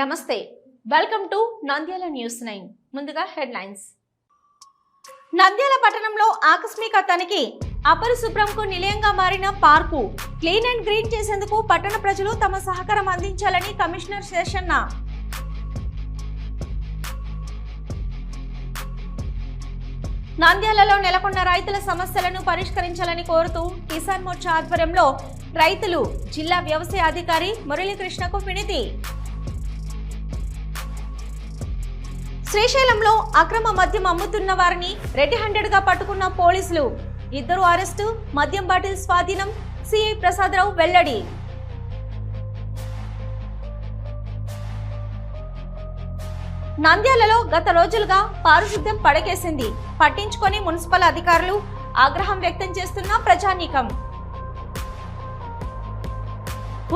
నమస్తే. Welcome to Nandyal news nine ముందుగా headlines Nandyal పట్టణంలో ఆకస్మిక తనిఖీ అపరిశుభ్రంకు నిలయంగా మారిన పార్కు క్లీన్ అండ్ గ్రీన్ చేసేందుకు పట్టణ ప్రజలు తమ సహకారం అందించాలని కమిషనర్ శేషన్న. నంద్యాలలో నెలకొన్న రైతుల సమస్యలను పరిష్కరించాలని కోరుతూ కిసాన్ మోర్చా ఆధ్వర్యంలో రైతులు జిల్లా వ్యవసాయ అధికారి మురళీకృష్ణకు వినతి. శ్రీశైలంలో అక్రమ మద్యం అమ్ముతున్న వారిని రెడ్ హ్యాండెడ్గా పట్టుకున్న పోలీసులు. ఇద్దరు అరెస్టు మద్యం బాటిల్ స్వాధీనం సిఐ ప్రసాదరావు వెల్లడి. నంద్యాలలో గత రోజులుగా పారిశుద్ధ్యం పడకేసింది. పట్టించుకొని మున్సిపల్ అధికారులు ఆగ్రహం వ్యక్తం చేస్తున్న ప్రజానీకం.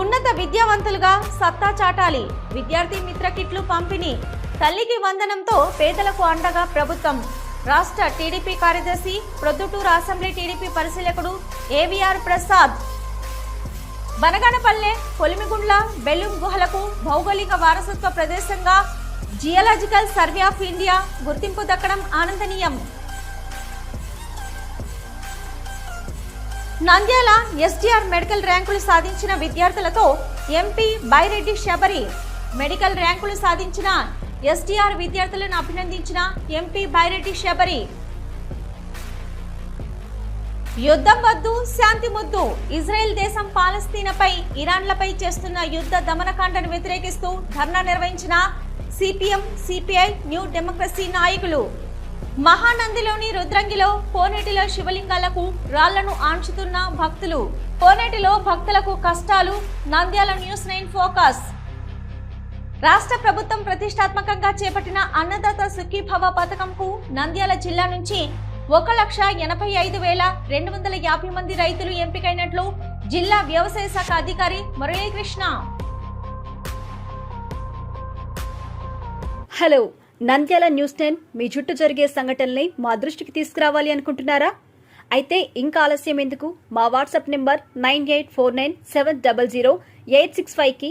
ఉన్నత విద్యావంతులుగా సత్తా చాటాలి. విద్యార్థి మిత్ర కిట్లు పంపిణీ. తల్లికి వందనంతో పేదలకు అండగా ప్రభుత్వం. రాష్ట్ర టీడీపీ కార్యదర్శి ప్రొద్దుటూరు అసెంబ్లీ టీడీపీ పరిశీలకుడు ఏవిఆర్ ప్రసాద్. బనగానపల్లె కొలిమిగుండ్ల బెలూం గుహలకు భౌగోళిక వారసత్వ ప్రదేశంగా జియలాజికల్ సర్వే ఆఫ్ ఇండియా గుర్తింపు దక్కడం ఆనందనీయం. నంద్యాల ఎస్టీఆర్ మెడికల్ ర్యాంకులు సాధించిన విద్యార్థులతో ఎంపీ బైరెడ్డి శబరి. మెడికల్ ర్యాంకులు సాధించిన ఎస్టీఆర్ విద్యార్థులను అభినందించిన ఎంపీ బైరెడ్డి శబరి. యుద్ధం వద్దు శాంతి ముద్దు. ఇజ్రాయెల్ దేశం పాలస్తీనాపై ఇరాన్లపై చేస్తున్న యుద్ధ దమనకాండను వ్యతిరేకిస్తూ ధర్నా నిర్వహించిన సిపిఎం సిపిఐ న్యూ డెమోక్రసీ నాయకులు. మహానందిలోని రుద్రంగిలో కోనేటిలో శివలింగాలకు రాళ్ళను ఆంచుతున్న భక్తులు. కోనేటిలో భక్తులకు కష్టాలు. Nandyal news nine focus. రాష్ట్ర ప్రభుత్వం ప్రతిష్టాత్మకంగా చేపట్టిన అన్నదాత సుఖీభవ పథకంకు నంద్యాల జిల్లా నుంచి ఒక లక్ష ఎనభై ఐదు వేల రెండు వందల యాభై మంది రైతులు ఎంపికైనట్లు జిల్లా వ్యవసాయ శాఖ అధికారి Muralikrishna hello Nandyal news ten మీ చుట్టూ జరిగే సంఘటనల్ని మా దృష్టికి తీసుకురావాలి అనుకుంటున్నారా? అయితే ఇంకా ఆలస్యం ఎందుకు? మా WhatsApp number nine eight four nine seven double zero eight six ఫైవ్కి